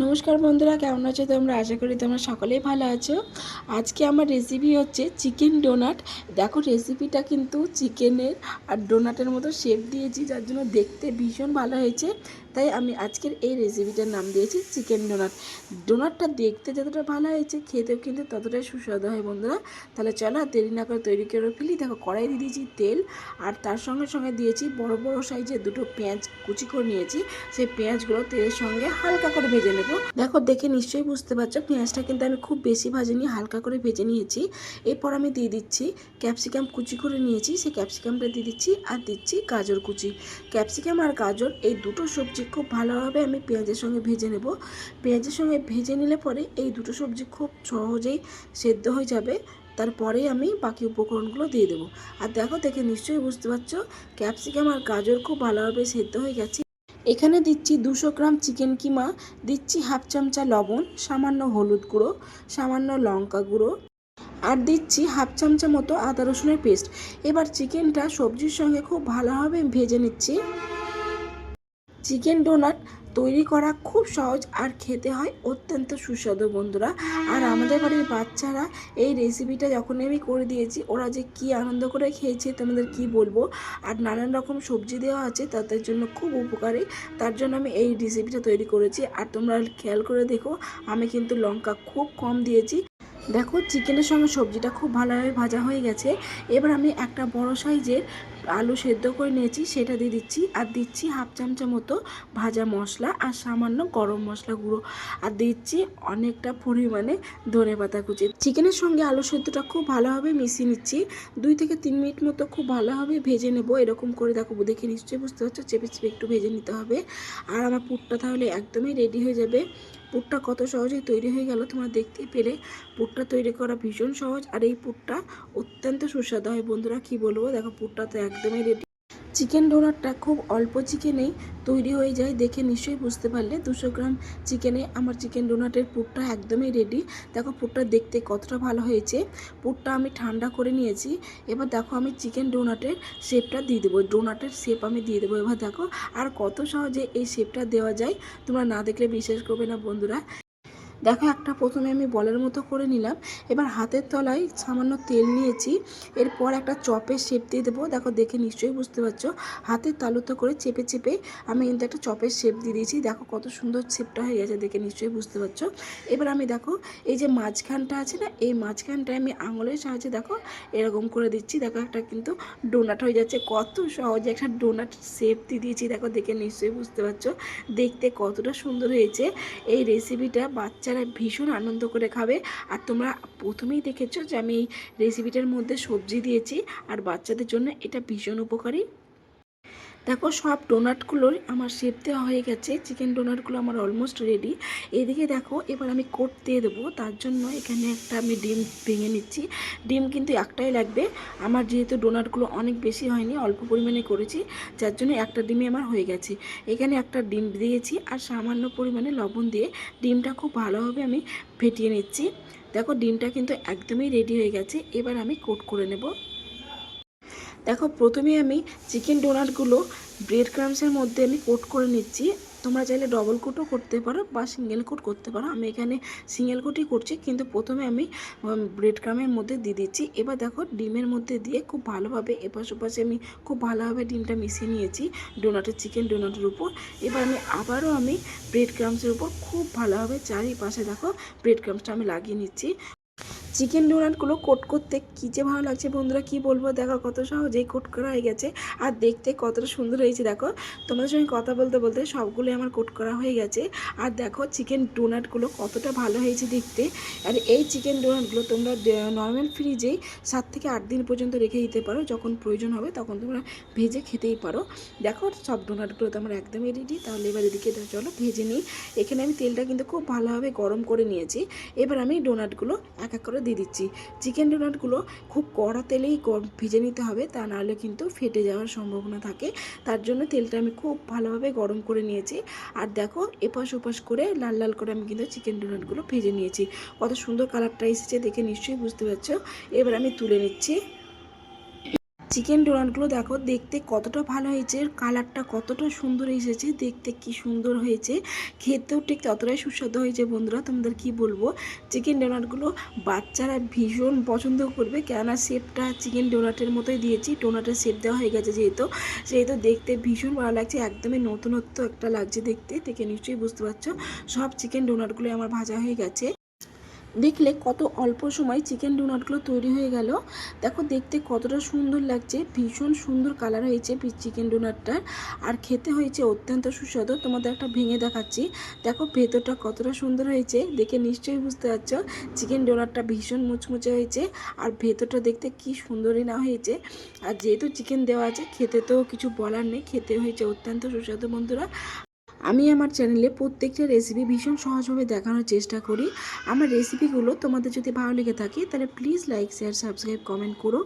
নমস্কার বন্ধুরা, কেমন আছো তোমরা? আশা করি তোমরা সকলেই ভালো আছো। আজকে আমার রেসিপি হচ্ছে চিকেন ডোনাট দেখো রেসিপিটা কিন্তু চিকেনের আর ডোনাটের মতো শেপ দিয়েছি, যার জন্য দেখতে ভীষণ ভালো হয়েছে। তাই আমি আজকের এই রেসিপিটার নাম দিয়েছি চিকেন ডোনাট ডোনাটটা দেখতে যতটা ভালো হয়েছে, খেতেও কিন্তু ততটাই সুস্বাদু হয় বন্ধুরা। তাহলে চলো আর দেরি না করে তৈরি করে ফেলি। দেখো কড়াই দিয়ে দিয়েছি তেল, আর তার সঙ্গে সঙ্গে দিয়েছি বড় বড় সাইজের দুটো পেঁয়াজ কুচি করে নিয়েছি। সেই পেঁয়াজগুলো তেলের সঙ্গে হালকা করে ভেজে নেব দেখো, দেখে নিশ্চয়ই বুঝতে পারছ, পেঁয়াজটা কিন্তু আমি খুব বেশি ভাজিনি, হালকা করে ভেজে নিয়েছি। এরপর আমি দিয়ে দিচ্ছি ক্যাপসিকাম কুচি করে নিয়েছি সেই ক্যাপসিকামটা দিয়ে দিচ্ছি আর দিচ্ছি গাজর কুচি। ক্যাপসিকাম আর গাজর, এই দুটো সবজি খুব ভালোভাবে আমি পেঁয়াজের সঙ্গে ভেজে নেব। পেঁয়াজের সঙ্গে ভেজে নিলে পরে এই দুটো সবজি খুব সহজেই সেদ্ধ হয়ে যাবে। তারপরেই আমি বাকি উপকরণগুলো দিয়ে দেবো। আর দেখো, দেখে নিশ্চয়ই বুঝতে পারছ, ক্যাপসিকাম আর গাজর খুব ভালোভাবে সেদ্ধ হয়ে গেছে। এখানে দিচ্ছি দুশো গ্রাম চিকেন কিমা, দিচ্ছি হাফ চামচা লবণ, সামান্য হলুদ গুঁড়ো, সামান্য লঙ্কা গুঁড়ো, আর দিচ্ছি হাফ চামচা মতো আদা রসুনের পেস্ট। এবার চিকেনটা সবজির সঙ্গে খুব ভালোভাবে ভেজে নিচ্ছি। চিকেন ডোনাট তৈরি করা খুব সহজ আর খেতে হয় অত্যন্ত সুস্বাদু, বন্ধুরা। আর আমাদের বাড়ির বাচ্চারা এই রেসিপিটা যখন আমি করে দিয়েছি, ওরা যে কি আনন্দ করে খেয়েছে, তোমাদের কি বলব? আর নানান রকম সবজি দেওয়া আছে, তাদের জন্য খুব উপকারী। তার জন্য আমি এই রেসিপিটা তৈরি করেছি। আর তোমরা খেয়াল করে দেখো, আমি কিন্তু লঙ্কা খুব কম দিয়েছি। দেখো, চিকেনের সঙ্গে সবজিটা খুব ভালোভাবে ভাজা হয়ে গেছে। এবার আমি একটা বড় সাইজের আলু সেদ্ধ করে নিয়েছি, সেটা দিয়ে দিচ্ছি। আর দিচ্ছি হাফ চামচা মতো ভাজা মশলা আর সামান্য গরম মশলা গুঁড়ো। আর দিচ্ছি অনেকটা পরিমাণে ধনে পাতা কুচি। চিকেনের সঙ্গে আলু সেদ্ধটা খুব ভালোভাবে মিশিয়ে নিচ্ছি। দুই থেকে তিন মিনিট মতো খুব ভালোভাবে ভেজে নেব। এরকম করে দেখো, দেখে নিশ্চয়ই বুঝতে পারছ, চেপে চেপে একটু ভেজে নিতে হবে। আর আমার পুরটা তাহলে একদমই রেডি হয়ে যাবে। পুরটা কত সহজেই তৈরি হয়ে গেল তোমরা দেখতে পেলে। পুটটা তৈরি করা ভীষণ সহজ আর এই পুটটা অত্যন্ত সুস্বাদু হয়। বন্ধুরা কি বলব? দেখো পুরটা তো একদমই রেডি চিকেন ডোনারটা খুব অল্প চিকেনেই তৈরি হয়ে যায়, দেখে নিশ্চয়ই বুঝতে পারলে। দুশো গ্রাম চিকেনে আমার চিকেন ডোনাটের পুরটা একদমই রেডি দেখো পুরটা দেখতে কতটা ভালো হয়েছে। পুরটা আমি ঠান্ডা করে নিয়েছি। এবার দেখো আমি চিকেন ডোনাটের শেপটা দিয়ে দেবো। ডোনাটের শেপ আমি দিয়ে দেবো। এবার দেখো আর কত সহজে এই শেপটা দেওয়া যায়। তোমরা না দেখলে বিশ্বাস করবে না বন্ধুরা। দেখো একটা প্রথমে আমি বলের মতো করে নিলাম। এবার হাতের তলায় সামান্য তেল নিয়েছি। এরপর একটা চপের শেপ দিয়ে দেবো। দেখো, দেখে নিশ্চয়ই বুঝতে পারছ। হাতের তালুতে করে চেপে চেপে আমি কিন্তু একটা চপের শেপ দিয়ে দিয়েছি। দেখো, কত সুন্দর শেপটা হয়ে গেছে দেখে নিশ্চয়ই বুঝতে পারছ। এবার আমি দেখো, এই যে মাঝখানটা আছে না, এই মাঝখানটায় আমি আঙুলের সাহায্যে দেখো, এরকম করে দিচ্ছি। দেখো, একটা কিন্তু ডোনাট হয়ে যাচ্ছে। কত সহজে একটা ডোনাট শেপ দিয়ে দিয়েছি। দেখো, দেখে নিশ্চয়ই বুঝতে পারছ। দেখতে কতটা সুন্দর হয়েছে। এই রেসিপিটা বাচ্চা বাচ্চারা ভীষণ আনন্দ করে খাবে। আর তোমরা প্রথমেই দেখেছ যে আমি এই রেসিপিটার মধ্যে সবজি দিয়েছি। আর বাচ্চাদের জন্য এটা ভীষণ উপকারী। দেখো, সব ডোনাটগুলোর আমার শেপ দেওয়া হয়ে গেছে। চিকেন ডোনাটগুলো আমার অলমোস্ট রেডি এদিকে দেখো, এবার আমি কোট দিয়ে দেবো। তার জন্য এখানে একটা আমি ডিম ভেঙে নিচ্ছি। ডিম কিন্তু একটাই লাগবে। আমার যেহেতু ডোনাটগুলো অনেক বেশি হয়নি, অল্প পরিমাণে করেছি, যার জন্য একটা ডিমে আমার হয়ে গেছে। এখানে একটা ডিম দিয়েছি আর সামান্য পরিমাণে লবণ দিয়ে ডিমটা খুব ভালোভাবে আমি ফেটিয়ে নিচ্ছি। দেখো, ডিমটা কিন্তু একদমই রেডি হয়ে গেছে। এবার আমি কোট করে নেব। দেখো প্রথমে আমি চিকেন ডোনাটগুলো ব্রেড ক্রামসের মধ্যে আমি কোট করে নিচ্ছি। তোমরা চাইলে ডবল কোটও করতে পারো বা সিঙ্গেল কোট করতে পারো। আমি এখানে সিঙ্গেল কোটই করছি, কিন্তু প্রথমে আমি ব্রেড ক্রামের মধ্যে দিয়ে দিচ্ছি। এবার দেখো, ডিমের মধ্যে দিয়ে খুব ভালোভাবে এপাশ ওপাশে আমি খুব ভালোভাবে ডিমটা মিশিয়ে নিয়েছি ডোনাটের চিকেন ডোনাটের উপর। এবার আমি আবারও আমি ব্রেড ক্রামসের উপর খুব ভালোভাবে চারিপাশে দেখো ব্রেড ক্রামসটা আমি লাগিয়ে নিচ্ছি। চিকেন ডোনাটগুলো কোট করতে কী যে ভালো লাগছে বন্ধুরা, কি বলব? দেখো কত সহজেই কোট করা হয়ে গেছে। আর দেখতে কতটা সুন্দর হয়েছে, দেখো। তোমাদের সঙ্গে কথা বলতে বলতে সবগুলোই আমার কোট করা হয়ে গেছে। আর দেখো চিকেন ডোনাটগুলো কতটা ভালো হয়েছে দেখতে। আর এই চিকেন ডোনাটগুলো তোমরা নর্মাল ফ্রিজেই সাত থেকে আট দিন পর্যন্ত রেখে দিতে পারো। যখন প্রয়োজন হবে তখন তোমরা ভেজে খেতেই পারো। দেখো সব ডোনাটগুলো তো আমার একদমই রেডি তাহলে এবার এদিকে চলো ভেজে নিই। এখানে আমি তেলটা কিন্তু খুব ভালোভাবে গরম করে নিয়েছি। এবার আমি ডোনাটগুলো এক এক করে দিয়ে দিচ্ছি। চিকেন ডোনাটগুলো খুব কড়া তেলেই ভিজে নিতে হবে, তা নাহলে কিন্তু ফেটে যাওয়ার সম্ভাবনা থাকে। তার জন্য তেলটা আমি খুব ভালোভাবে গরম করে নিয়েছি। আর দেখো, এপাশ ওপাশ করে লাল লাল করে আমি কিন্তু চিকেন ডোনাটগুলো ভেজে নিয়েছি। কত সুন্দর কালারটা এসেছে দেখে নিশ্চয়ই বুঝতে পারছ। এবার আমি তুলে নিচ্ছি চিকেন ডোনাটগুলো দেখো, দেখতে কতটা ভালো হয়েছে, কালারটা কতটা সুন্দর এসেছে, দেখতে কি সুন্দর হয়েছে, খেতেও ঠিক ততটাই সুস্বাদু হয়েছে বন্ধুরা, তোমাদের কি বলব? চিকেন ডোনাটগুলো বাচ্চারা ভীষণ পছন্দ করবে, কেননা শেপটা চিকেন ডোনাটের মতোই দিয়েছি, ডোনাটের শেপ দেওয়া হয়ে গেছে যেহেতু, সেহেতু দেখতে ভীষণ ভালো লাগছে, একদমই নতুনত্ব একটা লাগছে দেখতে, দেখে নিশ্চয়ই বুঝতে পারছ, সব চিকেন ডোনাটগুলো আমার ভাজা হয়ে গেছে। দেখলে কত অল্প সময় চিকেন ডোনাটগুলো তৈরি হয়ে গেল। দেখো দেখতে কতটা সুন্দর লাগছে, ভীষণ সুন্দর কালার হয়েছে চিকেন ডোনাটটার আর খেতে হয়েছে অত্যন্ত সুস্বাদু, তোমাদের একটা ভেঙে দেখাচ্ছি। দেখো ভেতরটা কতটা সুন্দর হয়েছে, দেখে নিশ্চয়ই বুঝতে পারছ চিকেন ডোনাটটা ভীষণ মুচমুচে হয়েছে। আর ভেতরটা দেখতে কি সুন্দরই না হয়েছে। আর যেহেতু চিকেন দেওয়া আছে, খেতে তো কিছু বলার নেই, খেতে হয়েছে অত্যন্ত সুস্বাদু বন্ধুরা। আমি আমার চ্যানেলে প্রত্যেকটা রেসিপি ভীষণ সহজভাবে দেখানোর চেষ্টা করি। আমার রেসিপিগুলো তোমাদের যদি ভালো লেগে থাকে, তাহলে please like share subscribe comment করো।